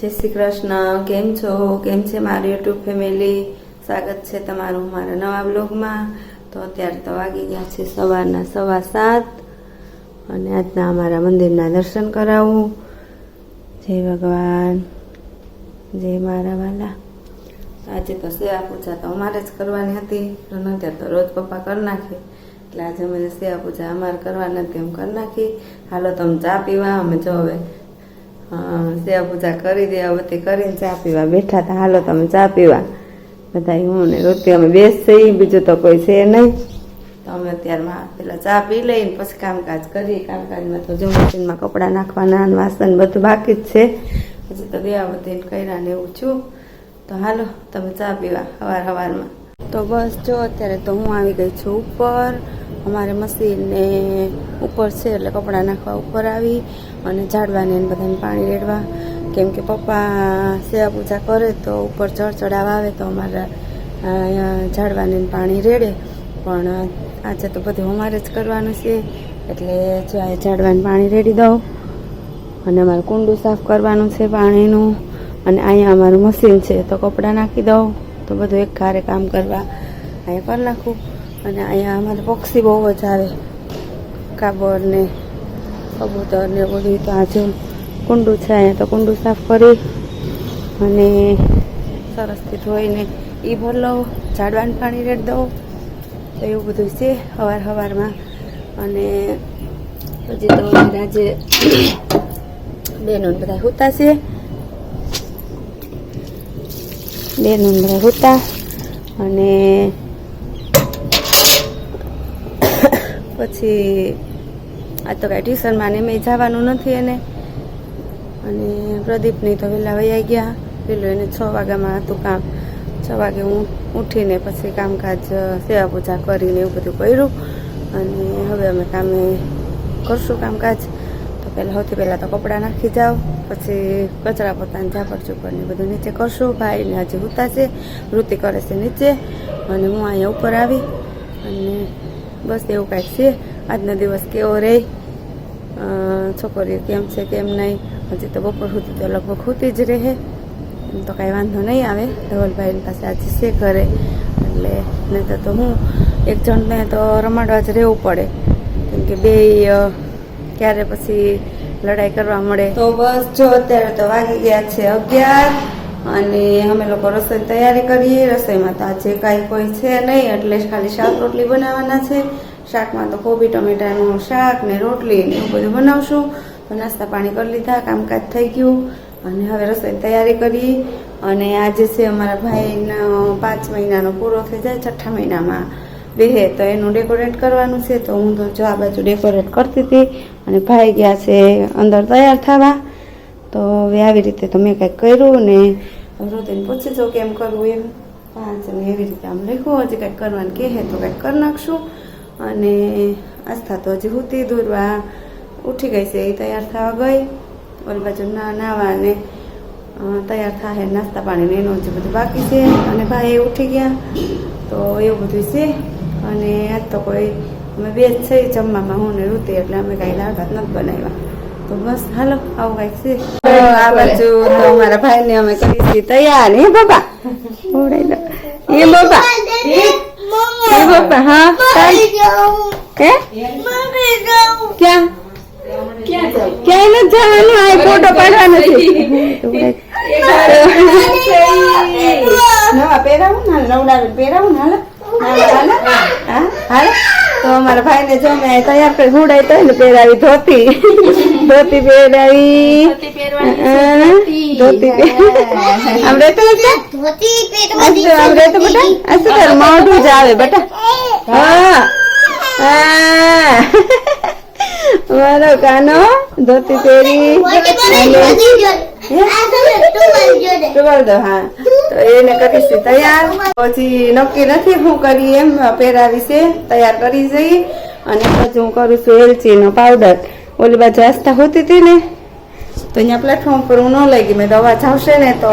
જય શ્રી કૃષ્ણ, કેમ છો? કેમ છે મારી યુટ્યુબ ફેમિલી? સ્વાગત છે તમારું મારા નવા બ્લોગમાં તો અત્યારે તો વાગી ગયા છે સવારના સવા સાત. અને આજના અમારા મંદિરના દર્શન કરાવું. જય ભગવાન. જય મારા વાલા. આજે તો સેવા પૂજા તો અમારે જ કરવાની હતી. અત્યારે તો રોજ પપ્પા કરી નાખે. એટલે આજે અમે સેવા પૂજા અમારે કરવાની હતી એમ કરી નાખી. હાલો તમે ચા પીવા, અમે જો હવે સેવા પૂજા કરી દેવા હવે કરીને ચા પીવા બેઠા હતા. હાલો, તમે ચા પીવા. બધા હું ને રોતી અમે બેસી બીજું તો કોઈ છે નહીં. તો અમે અત્યારમાં પેલા ચા પી લઈને પછી કામકાજ કરીએ. કામકાજમાં તો જો મશીનમાં કપડાં નાખવાના વાસન બધું બાકી જ છે. પછી તો ગયા વતીને કર્યા ને એવું છું. તો હાલો, તમે ચા પીવા સવાર સવારમાં તો બસ જો, અત્યારે તો હું આવી ગઈ છું ઉપર. અમારે મશીનને ઉપર છે એટલે કપડાં નાખવા ઉપર આવી. અને ઝાડવાને ને બધાને પાણી રેડવા. કેમ કે પપ્પા સેવા પૂજા કરે તો ઉપર ચડ ચડાવ આવે તો અમારા ઝાડવાને પાણી રેડે. પણ આજે તો બધું અમારે જ કરવાનું છે. એટલે ઝાડવાને પાણી રેડી દઉં. અને અમારે કુંડું સાફ કરવાનું છે પાણીનું. અને અહીંયા અમારું મશીન છે તો કપડાં નાખી દઉં. તો બધું એક ઘરે કામ કરવા અહીંયા કરી નાખું. અને અહીંયા અમારે પક્ષી બહુ જ આવે. કાબર ને કબૂતર ને બધું તો આજે કુંડું છે અહીંયા તો કુંડું સાફ કરી અને સરસથી ધોઈને એ ભર લઉં ઝાડવાનું પાણી રેડ દઉં. તો એવું બધું છે સવાર સવારમાં અને પછી તો આજે બેનો બધા હોતા છે. બેનો બધા હોતા અને પછી આ તો કાંઈ ટ્યુશનમાં ને મેં જવાનું નથી એને. અને પ્રદીપની તો વહેલા વૈયા ગયા. પેલું એને છ વાગ્યામાં હતું કામ. છ વાગે હું ઉઠીને પછી કામકાજ સેવા પૂજા કરીને એવું બધું કર્યું. અને હવે અમે કામે કરશું કામકાજ. તો પહેલાં સૌથી પહેલાં તો કપડાં નાખી જાઓ. પછી કચરા પોતાને ઝાપડ ચૂપડને બધું નીચે કરશું. ભાઈને હજી ઉતા છે વૃત્તિ કરે છે નીચે. અને હું અહીંયા ઉપર આવી. અને બસ એવું કાંઈક છે. આજનો દિવસ કેવો રહે? છોકરીઓ કેમ છે, કેમ નહીં? હજી તો બપોર સુધી તો લગભગ ખૂતી જ રહે. એમ તો કાંઈ વાંધો નહીં આવે. ધવલભાઈની પાસે આજે છે ઘરે. એટલે નહીં તો હું એક જણને તો રમાડવા જ રહેવું પડે. કેમ કે બે ક્યારે પછી લડાઈ કરવા મળે. તો બસ જો અત્યારે તો વાગી ગયા છે અગિયાર અને અમે લોકો રસોઈ તૈયારી કરીએ. રસોઈમાં તો આજે કાંઈ કોઈ છે નહીં, એટલે ખાલી શાક રોટલી બનાવવાના છે. શાકમાં તો કોબી, ટમેટાનું શાક ને રોટલી ને એવું બધું બનાવશું. તો નાસ્તા પાણી કરી લીધા, કામકાજ થઈ ગયું. અને હવે રસોઈની તૈયારી કરી અને આજે છે અમારા ભાઈનો પાંચ મહિનાનો પૂરો થઈ જાય, છઠ્ઠા મહિનામાં બેહે તો એનું ડેકોરેટ કરવાનું છે. તો હું તો જો આ બાજુ ડેકોરેટ કરતી હતી. અને ભાઈ ગયા છે અંદર તૈયાર થવા. તો હવે આવી રીતે તો મેં કંઈક કર્યું ને રોતીને પૂછી જો કેમ કરવું એમ. પાંચ એવી રીતે આમ લખ્યું. હજી કંઈક કરવાનું કહે તો કંઈક કરી નાખશું. અને આસ્થા તો હજી હુતી દૂરવા ઉઠી ગઈ છે. એ તૈયાર થવા ગઈ. ઓલી બાજુ ના નાવા અને તૈયાર થાય નાસ્તા પાણી ને એનું જે બધું બાકી છે. અને ભાઈ ઉઠી ગયા. તો એવું બધું છે. અને આજ તો કોઈ, અમે બે જ છે જમવામાં હું ને રૂતી એટલે અમે કાંઈ ભાત નથી બનાવ્યા. તો બસ, હાલો, આવું કાંઈક છે. આ બાજુ તો અમારા ભાઈને અમે કરી છીએ તૈયાર. હે બાબા? એ બાબા? બાબા હા. હે ક્યાં ક્યાંય નથી જવાનું આ ફોટો પાડવા નથી પહેરાવું ને નવડાવે પહેરાવું ને હાલ. હાલો હા હાલો. તો અમારા ભાઈને જો મેં તૈયાર કરી હુડાઈ તો ને પહેરાવી ધોતી. ધોતી પહેરાવી. હા, ધોતી પહે- આમ રહેતો બેટા આ શું, આમ રહેતો બેટા આ શું તારું મોઢું જ આવે બેટા? હા. હા. મારો કાનો ધોતી પહેરી. ટુવાલ દો હા? તો એને કરીશું તૈયાર. પછી નક્કી નથી હું કરી એમ પહેરાવી છે, તૈયાર કરી જઈ. અને પછી હું કરું છું એલચીનો પાવડર ઓલી બાજુ આસ્થા હોતી હતી ને, તો અહીંયા પ્લેટફોર્મ પર હું ન લઈ ગઈ. મેં દવા જાવશે ને તો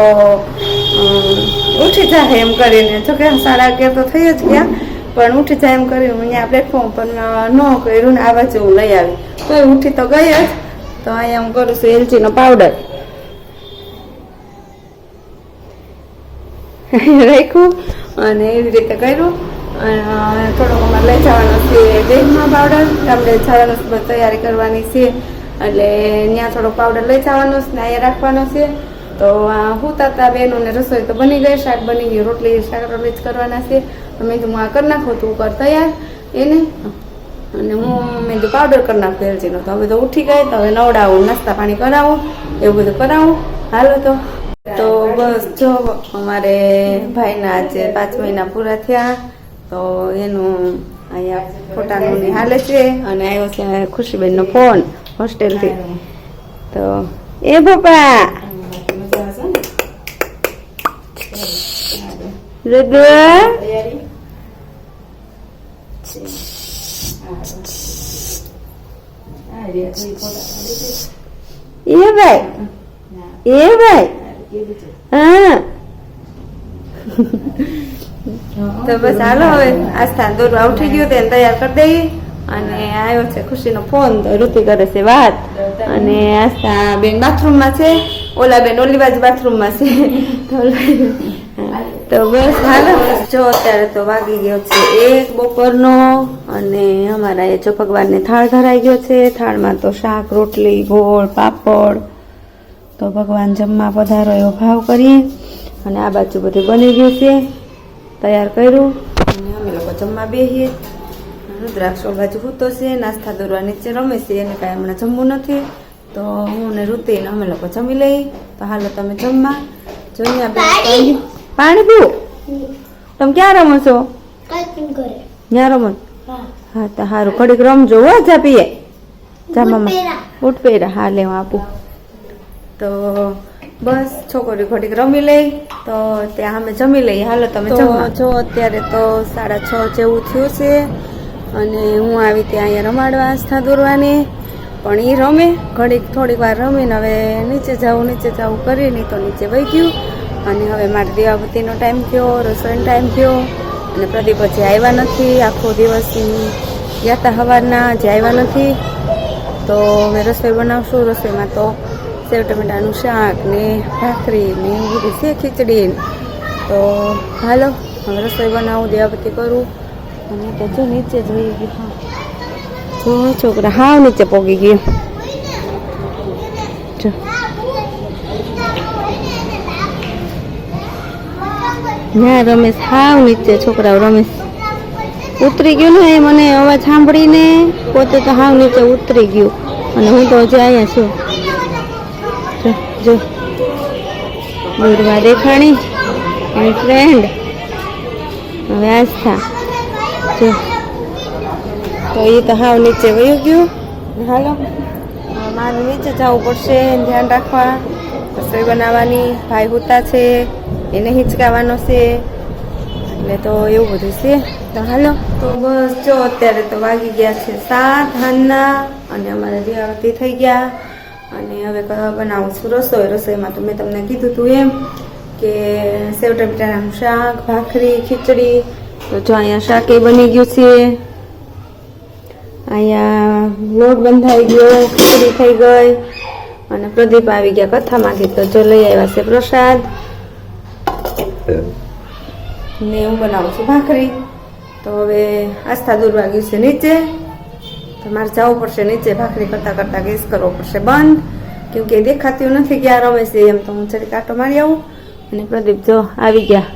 ઉઠી જાય એમ કરીને. જો કે સાડા અગિયાર તો થઈ જ ગયા, પણ ઉઠી જાય એમ કરીને હું અહીંયા પ્લેટફોર્મ પર ન કર્યું ને આવા જેવું લઈ આવી. તો ઉઠી તો ગઈ જ. તો અહીંયા હું કરું છું એલચીનો પાવડર રાખ્યું અને એવી રીતે કર્યું. અને થોડોક અમારે લઈ જવાનો છે દહીંમાં પાવડર આપણે જવાનું તૈયારી કરવાની છે. એટલે ત્યાં થોડોક પાવડર લઈ જવાનો છે અહીંયા રાખવાનો છે. તો હું તાતા બેનો ને રસોઈ તો બની ગઈ, શાક બની ગયું, રોટલી, શાક રોટલી જ કરવાના છે. તો મેં કીધું આ કરી નાખું, તું કર તૈયાર. એને? અને હું મેં કીધું પાવડર કરી નાખું એલચીનો તો હવે તો ઉઠી ગઈ, તો હવે નવડાવું, નાસ્તા પાણી કરાવું, એવું બધું કરાવું. હાલો તો. તો બસ જો, અમારે ભાઈના આજે પાંચ મહિના પૂરા થયા, તો એનું અહીંયા ફોટાનું હાલે છે અને આવ્યો છે ખુશીબેનનો ફોન હોસ્ટેલથી. તો એ પપ્પા! એ ભાઈ! એ ભાઈ! હા તો બસ હાલો હવે, આ સ્થાન દોરવા ઉઠી ગયું તેને તૈયાર કરી દઈએ. અને આવ્યો છે ખુશીનો ફોન, તો રૂતિ કરે છે વાત. અને આસ્થા બેન બાથરૂમમાં છે, ઓલા બેન ઓલી બાજુ બાથરૂમમાં છે. તો બસ હાલો. જો અત્યારે તો વાગી ગયો છે એક બપોરનો, અને અમારા એ જો થાળ ધરાઈ ગયો છે. થાળમાં તો શાક, રોટલી, ગોળ, પાપડ તો ભગવાન જમવા પધારો એવો ભાવ કરીએ. અને આ બાજુ બધું બની ગયું છે. તૈયાર કર્યું. અને અમે લોકો જમવા બેસીએ રુદ્રાક્ષ બાજુ હૂતો છે નાસ્તા દોરવા નીચે રમે છે એને કાંઈ હમણાં જમવું નથી. તો હું ને રુતિને અમે લોકો જમી લઈએ. તો હાલો તમે જમવા. જોઈએ પાણી. પીવું તમે ક્યાં રમો છો? ક્યાં રમો. હા. તો સારું ઘડીક રમજો હો જા પીએ. જા મમ્મા ઉઠ પહેરા. હા લેવા હું આપું. તો બસ છોકરી ઘડીક રમી લઈ તો ત્યાં અમે જમી લઈએ. હાલો તમે જો અત્યારે તો સાડા છ જેવું થયું છે અને હું આવી ત્યાં અહીંયા રમાડવા આસ્થા દોરવાની પણ એ રમે. ઘડીક થોડીક વાર રમીને હવે નીચે જાવું નીચે જાવું કરીને તો નીચે વહી ગયું. અને હવે મારે દીવાબત્તીનો ટાઈમ થયો રસોઈનો ટાઈમ થયો અને પ્રદીપ હજી આવ્યા નથી. આખો દિવસ ગયા હતા સવારના હજી આવ્યા નથી. તો અમે રસોઈ બનાવશું રસોઈમાં તો સેવ ટમેટાનું શાક ને ભાખરી ને એવું બધું છે, ખીચડી તો હાલો, હવે રસોઈ બનાવું દેવાપતિ કરું. અને જો નીચે જોઈ ગયું હા. જો છોકરા હાવ નીચે પોગી ગયું. જો. ના, રમેશ હાવ નીચે, છોકરાઓ રમેશ. ઉતરી ગયું ને એ મને અવાજ સાંભળીને પોતે તો હાવ નીચે ઉતરી ગયું. અને હું તો હજી અહીંયા છું. જો, જો દૂરવા દેખાણી એની ફ્રેન્ડ હવે જો. તો એ તો હાવ નીચે વયું ગયું. હાલો. મારે નીચે જવું પડશે ધ્યાન રાખવા. રસોઈ બનાવવાની ભાઈ હુતા છે એને હિંચકાવાનો છે. એટલે તો એવું બધું છે. તો હાલો. તો બસ જો અત્યારે તો વાગી ગયા છે સાત હાનના અને અમારે દિવાવતી થઈ ગયા. અને હવે બનાવું છું રસોઈ. રસોઈમાં તો મેં તમને કીધું હતું એમ કે સેવ ટમેટાનું શાક, ભાખરી, ખીચડી. તો જો અહીંયા શાક એ બની ગયું છે. અહીંયા લોટ બંધાઈ ગયો, ખીચડી થઈ ગઈ અને પ્રદીપ આવી ગયા કથામાંથી. તો જો લઈ આવ્યા છે પ્રસાદ. ને હું બનાવું છું ભાખરી. તો હવે આસ્થા દૂર વાગ્યું છે નીચે. તો મારે જવું પડશે નીચે ભાખરી કરતા કરતા ગેસ કરવો પડશે બંધ. કેમ કે દેખાતું નથી ક્યાં રમે છે એમ. તો હું જરીક કાંટો મારી આવું. અને પ્રદીપ જો આવી ગયા.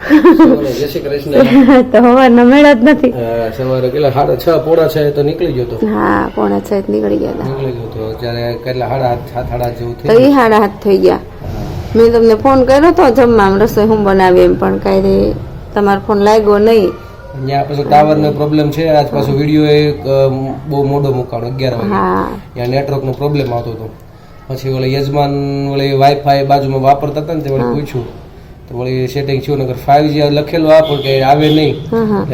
તો હવારના મેળા જ નથી. સવારે કેટલા? સાડા છ પોણા છે તો નીકળી ગયો તો. હા પોણા છ જ નીકળી ગયા હતા. નીકળી ગયો તો. ત્યારે કેટલા? સાડા આઠ સાત સાડા જેવું તો એ હાડા હાથ થઈ ગયા. મેં તમને ફોન કર્યો તો જમવા રસોઈ હું બનાવી એમ. પણ કાંઈ તમારો ફોન લાગ્યો નહીં. અહીંયા પાછો ટાવર નો પ્રોબ્લેમ છે. આજ પાછો વીડિયો એક બહુ મોડો મુકાણો અગિયાર વાગે. ત્યાં નેટવર્ક નો પ્રોબ્લેમ આવતો હતો. પછી ઓલે યજમાન ઓલે વાઈફાઈ બાજુમાં વાપરતા હતા ને તે વળી પૂછ્યું. તો વળી સેટિંગ થયું નગર ફાઈવ જી લખેલું આ પણ કે આવે નહીં.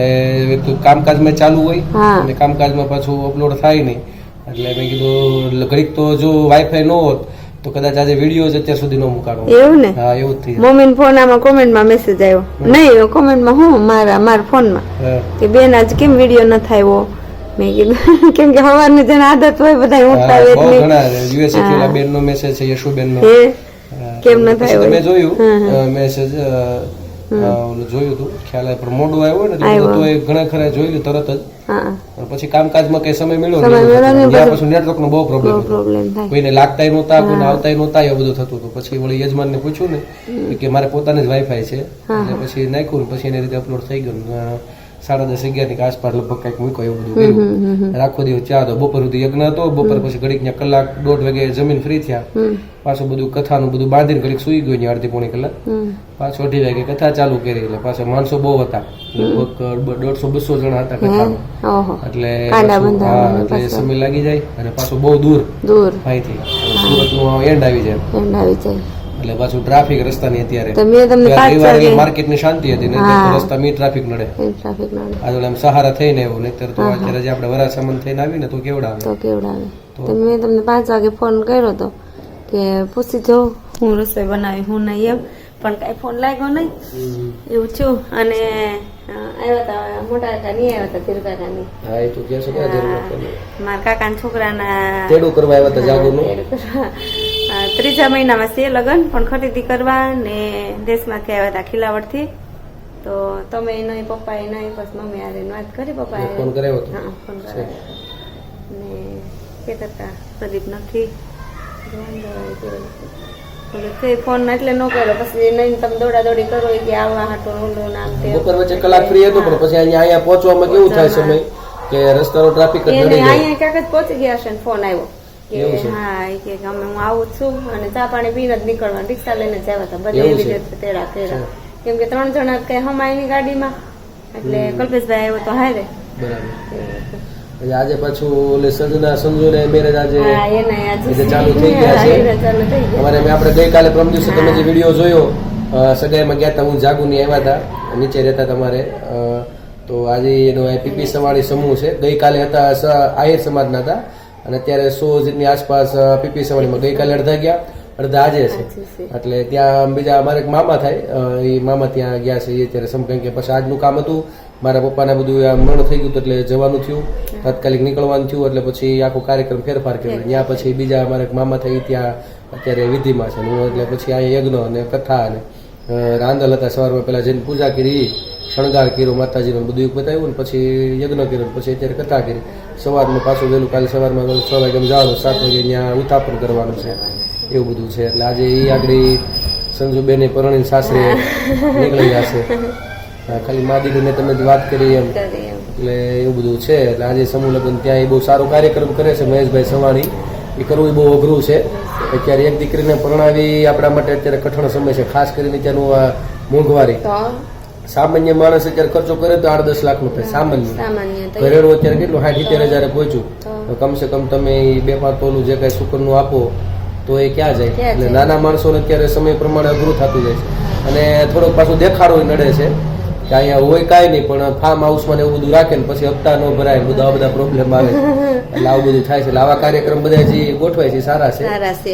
એ કામકાજમાં ચાલુ હોય. અને કામકાજમાં પાછું અપલોડ થાય નહીં. એટલે મેં કીધું ઘડીક તો જો વાઈફાઈ ન હોત તો કદાચ આજે વીડિયો જ અત્યાર સુધી નો મુકાડો એવું ને? હા એવું થઈ જાય. ફોન આમાં કોમેન્ટમાં મેસેજ આવ્યો નહીં કોમેન્ટમાં હું? મારા મારા ફોનમાં. કે બેન આજ કેમ વીડિયો ન થાય મેં કીધું કેમ કે સવારની જેને આદત હોય બધા ઉઠતા હોય એટલે. ઘણા યુએસએ થી બેન નો મેસેજ છે યશુબેન નો કેમ ન થાય મેં જોયું મેસેજ જોયું હતું ખ્યાલ આવે પણ મોડું આવ્યો ને તો ઘણા ખરા જોયું તરત જ. પછી કામકાજમાં કઈ સમય મળ્યો નહીં ત્યાં પછી નેટવર્ક નો બહુ પ્રોબ્લેમ કોઈને લાગતાય નહોતા કોઈને આવતાય નહોતા એવું બધું થતું હતું. પછી વળી યજમાનને પૂછ્યું ને કે મારે પોતાને જ વાઈફાઈ છે. એટલે પછી નાખ્યું ને પછી એની રીતે અપલોડ થઈ ગયું. ને, સાડા દસ અગિયારની આસપાસ લગભગ કંઈક મૂક્યો એવું બધું કર્યું. આખો દિવસ ચા હતો બપોર સુધી યજ્ઞ હતો. બપોર પછી ઘડીક ને કલાક દોઢ વાગે જમીન ફ્રી થયા. પાછું બધું કથાનું બધું બાંધીને ઘડીક સુઈ ગયું ને અડધી પોણી કલાક. પાછું અઢી વાગે કથા ચાલુ કરી. એટલે પાછા માણસો બહુ હતા. લગભગ દોઢસો બસો જણા હતા કથામાં. એટલે એટલે સમય લાગી જાય અને પાછું બહુ દૂર દૂર. અહીંથી સુરતનું એન્ડ આવી જાય. એમ આવી જાય. એટલે પાછું ટ્રાફિક રસ્તાની અત્યારે. મેં તમને પાંચ વાગે માર્કેટની શાંતિ હતી ને રસ્તા મી ટ્રાફિક નડે. ટ્રાફિક નડે. આજે આમ સહારા થઈને એવું નહીતર તો અત્યારે જે આપણે વરા સામાન થઈને આવી ને તો કેવડા આવે તો કેવડાવે. તો મેં તમને પાંચ વાગે ફોન કર્યો તો કે પૂછી જો હું રસોઈ બનાવી હું નહીં એમ. પણ કાંઈ ફોન લાગ્યો નહીં. એવું છું અને આવ્યા હતા મોટા કાકા નહીં આવ્યા હતા ધીરુ કાકા નહીં હા એ તો કે છે કે જરૂર નથી. મારા કાકા છોકરાના તેડું કરવા આવ્યા હતા અ, ત્રીજા મહિનામાં છે લગ્ન પણ ખરીદી કરવા ને દેશમાંથી આવ્યા હતા ખીલાવડથી. તો તમે નહીં પપ્પાએ નહીં બસ મમ્મી આરે વાત કરી પપ્પાએ ફોન કરાવ્યો હા ફોન કરાવ્યો ને કે કરતા પ્રદીપ નથી. તો. ફોન એટલે ન કર્યો. પછી નહીં તમે દોડા દોડી કરો એ કે આવા હાટું ઊંડું નામ તે બપોર વચ્ચે કલાક ફ્રી હતો પણ પછી અહીંયા અહીંયા પહોંચવામાં કેવું થાય સમય? કે રસ્તાનો ટ્રાફિક જ નડી જાય. અહીંયા ક્યાંક જ પહોંચી ગયા છે ને ફોન આવ્યો. કે હા કે અમે હું આવું છું અને ચા પાણી પીને જ નીકળવાનું રિક્ષા લઈને જ આવ્યા હતા. બધે એવી રીતે તેડા તેડા કેમ કે ત્રણ જણા કઈ હમાયની ગાડીમાં. એટલે કલ્પેશભાઈ આવ્યો તો હારે. બરાબર. આજે પાછું ઓલે સજના સંજુ ને મેરેજ આજે હા એને આજે રીતે ચાલુ થઈ ગયા છે. હા, એને ચાલુ થઈ ગયા. અમારે મેં આપણે ગઈકાલે પ્રમ દિવસે તમે જે વીડિયો જોયો સગાઈમાં ગયા હતા હું જાગુની આવ્યા હતા નીચે રહેતા તમારે તો આજે એનો પીપી સવાળી સમૂહ છે. ગઈકાલે હતા આહિર સમાજના હતા. અને અત્યારે સો જેટની આસપાસ પીપી સવાણીમાં ગઈકાલે અડધા ગયા અડધા આજે છે એટલે ત્યાં બીજા મારે એક મામા થાય એ મામા ત્યાં ગયા છે એ અત્યારે સમ કારણ કે પછી આજનું કામ હતું મારા પપ્પાને બધું આ મરણ થઈ ગયું એટલે જવાનું થયું તાત્કાલિક નીકળવાનું થયું એટલે પછી આખો કાર્યક્રમ ફેરફાર કર્યો ત્યાં પછી બીજા મારે એક મામા થાય ત્યાં અત્યારે વિધિમાં છે હું એટલે પછી અહીંયા યજ્ઞ અને કથા અને રાંધલ રાંદલ હતા સવારમાં પેલા જઈને પૂજા કરી શણગાર કર્યો માતાજીનો બધું બતાવ્યું ને પછી યજ્ઞ કર્યો પછી અત્યારે કથા કરી સવારમાં પાછું વહેલું કાલે સવારમાં છ વાગે જવાનું સાત વાગે ત્યાં ઉતાપન કરવાનું છે એવું બધું છે. એટલે આજે એ આગળ સંજુબેને પરણી સાસરે નીકળી જશે ખાલી મા દીકરીને તમે જ વાત કરી એમ. એટલે એવું બધું છે. એટલે આજે સમૂહ લગ્ન ત્યાં એ બહુ સારો કાર્યક્રમ કરે છે મહેશભાઈ સવાણી. એ કરવું એ બહુ અઘરું છે. અત્યારે એક દીકરીને પરણાવી આપણા માટે અત્યારે કઠણ સમય છે ખાસ કરીને ત્યાંનું આ મોંઘવારી. સામાન્ય માણસ અત્યારે ખર્ચો કરે તો આઠ દસ લાખ નો થાય. સામાન્ય. ઘરેણું અત્યારે કેટલું? સાઠ સિત્તેર હજારે પહોંચ્યું. તો કમસે કમ તમે બે પાંચ તોલું જે કઈ શુકરનું આપો તો એ ક્યાં જાય? એટલે નાના માણસોને અત્યારે સમય પ્રમાણે અઘરું થતું જાય છે. અને થોડોક પાછું દેખાડો નડે છે કે અહીંયા હોય કાંઈ નહીં પણ ફાર્મ હાઉસમાં એવું બધું રાખે ને પછી હપ્તા ન ભરાય બધા બધા પ્રોબ્લેમ આવે એટલે આવું બધું થાય છે. એટલે આવા કાર્યક્રમ બધા જે ગોઠવાય છે સારા છે.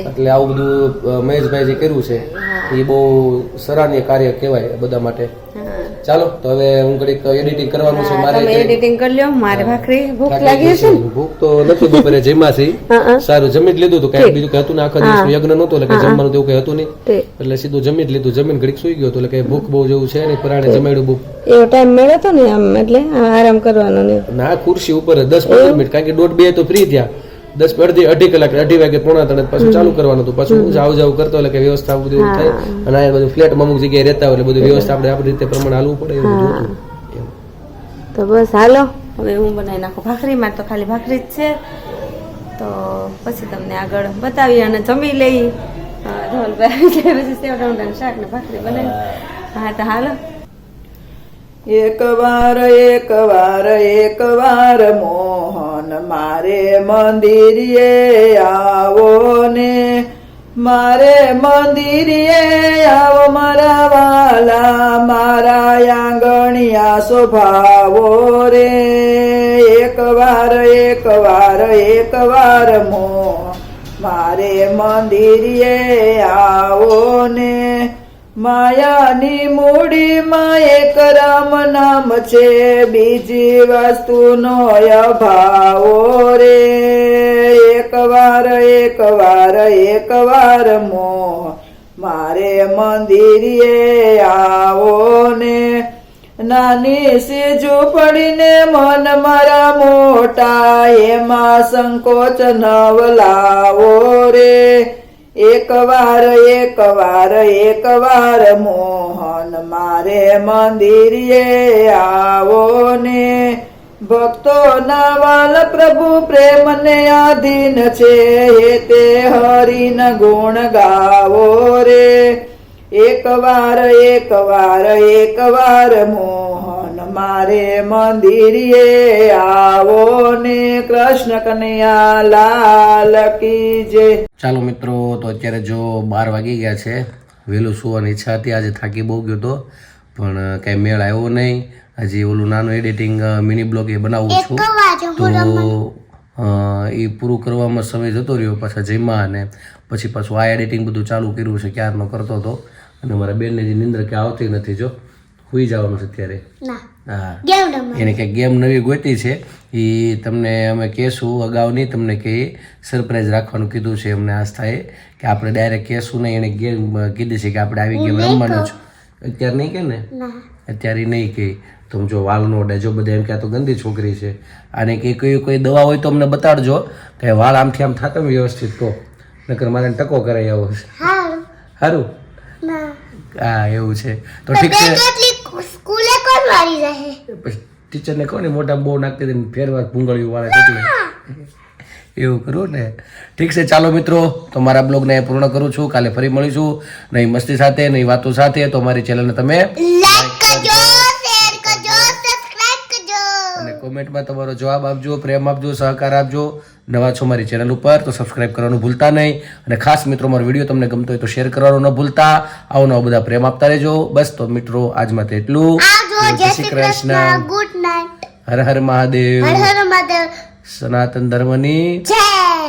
એટલે આવું બધું મહેશભાઈ જે કર્યું છે એ બહુ સરાહનીય કાર્ય કહેવાય બધા માટે. ચાલો તો હવે હું ઘડીક એડિટિંગ કરવાનું છે મારે એડિટિંગ કરી લ્યો મારે ભાખરી ભૂખ લાગી છે. ભૂખ તો નથી બપોરે જમ્યા છે. સારું જમી જ લીધું હતું કઈ બીજું કઈ હતું ને આખા દિવસ યજ્ઞ નહોતો એટલે જમવાનું તેવું કઈ હતું નહીં. એટલે સીધું જમી જ લીધું જમીન ઘડીક સુઈ ગયો તો એટલે કઈ ભૂખ બહુ જેવું છે ને પરાણે જમાડ્યું ભૂખ એવો ટાઈમ મળ્યો તો ને આમ એટલે આરામ કરવાનો ને. ના ખુરશી ઉપર દસ પંદર મિનિટ કારણ કે દોઢ બે તો ફ્રી થયા. દસ અડધી અઢી કલાક અઢી વાગે પોણા ત્રણ પાછું ચાલુ કરવાનું હતું. પાછું હું જાવ જાવ કરતો એટલે કે વ્યવસ્થા બધું થાય. અને આ બધું ફ્લેટ અમુક જગ્યાએ રહેતા હોય એટલે બધું વ્યવસ્થા આપણે આપણી રીતે પ્રમાણે હાલવું પડે એવું બધું હતું. તો બસ હાલો. હવે હું બનાવી નાખું ભાખરી માં તો ખાલી ભાખરી જ છે. તો પછી તમને આગળ બતાવી અને જમી લઈ. ધવલભાઈ પછી સેવ શાક ને ભાખરી બનાવી. હા તો હાલો. એક વાર એક વાર એક વાર મોહન મારે મંદિરે આવો ને. મારે મંદિરે આવો, મારા વાલા, મારા આંગણિયા સ્વભાવો રે. એક વાર એક વાર એક વાર મોહ મારે મંદિરે આવો ને. માયાની મૂડીમાં એક રામ નામ છે. બીજી વસ્તુનો અભાવો રે. એક વાર એક વાર એક વાર મોહ મારે મંદિરે આવો ને. નાની સી ઝૂંપડીને મન મારા મોટા, એમાં સંકોચ નવ લાવો રે. એક વાર એક વાર એક વાર મોહન મારે મંદિરે આવો ને. ભક્તો વાલ પ્રભુ પ્રેમને આધીન છે હે તે હરિન ગુણ ગાવો રે. એક વાર એક વાર એક વાર મોહન મારે મંદિરે આવો ને કૃષ્ણ કનૈયા લાલ કી જય. ચાલો મિત્રો તો અત્યારે જો બાર વાગી ગયા છે. વહેલું સુવાની ઈચ્છા હતી આજે થાકી બહુ ગયો હતો પણ કાંઈ મેળ આવ્યો નહીં. હજી ઓલું નાનું એડિટિંગ મિની બ્લોગ એ બનાવું છું. તો એ પૂરું કરવામાં સમય જતો રહ્યો પાછા જમ્યા અને પછી પાછું આ એડિટિંગ બધું ચાલુ કર્યું છે ક્યારનો કરતો હતો. અને મારા બેનને જે નિંદ્ર કે આવતી નથી જો. સુઈ જવાનું છે અત્યારે. હા. એને કંઈક ગેમ નવી ગોતી છે એ તમને અમે કહેશું અગાઉ નહીં તમને કે સરપ્રાઈઝ રાખવાનું કીધું છે અમને આસ્થાએ કે આપણે ડાયરેક્ટ કહેશું નહીં એને ગેમ કીધી છે કે આપણે આવી ગેમ રમવાનું છે. અત્યારે નહીં કે ને? અત્યારે નહીં કે તમે જો વાળનો ઉડે જો બધા એમ કે તો ગંદી છોકરી છે. અને કે કોઈ કોઈ દવા હોય તો અમને બતાડજો કે વાળ આમથી આમ થતા વ્યવસ્થિત તો. નકર મારે ટકો કરાઈ આવો છે. સારું હા એવું છે. તો ઠીક છે. સ્કૂલે કોણ મારી રહે. પછી ટીચરને કહો ને મોટા બહુ નાખતી હતી ફેરવાર ભૂંગળીયું વાળા એટલે એવું કરું ને? ઠીક છે ચાલો મિત્રો તો મારા બ્લોગને પૂર્ણ કરું છું. કાલે ફરી મળીશું. નહીં મસ્તી સાથે નહીં વાતો સાથે તો મારી ચેનલને તમે અને કોમેન્ટમાં તમારો જવાબ આપજો પ્રેમ આપજો સહકાર આપજો. નવા છો મારી ચેનલ ઉપર તો સબસ્ક્રાઇબ કરવાનું ભૂલતા નહીં. અને ખાસ મિત્રો મારો વીડિયો તમને ગમતો હોય તો શેર કરવાનું ન ભૂલતા. આવો નવા બધા પ્રેમ આપતા રહેજો. બસ તો મિત્રો આજ માટે એટલું. આવજો જય શ્રી કૃષ્ણ. ગુડ નાઇટ હર હર મહાદેવ. હર હર મહાદેવ. સનાતન ધર્મની જય.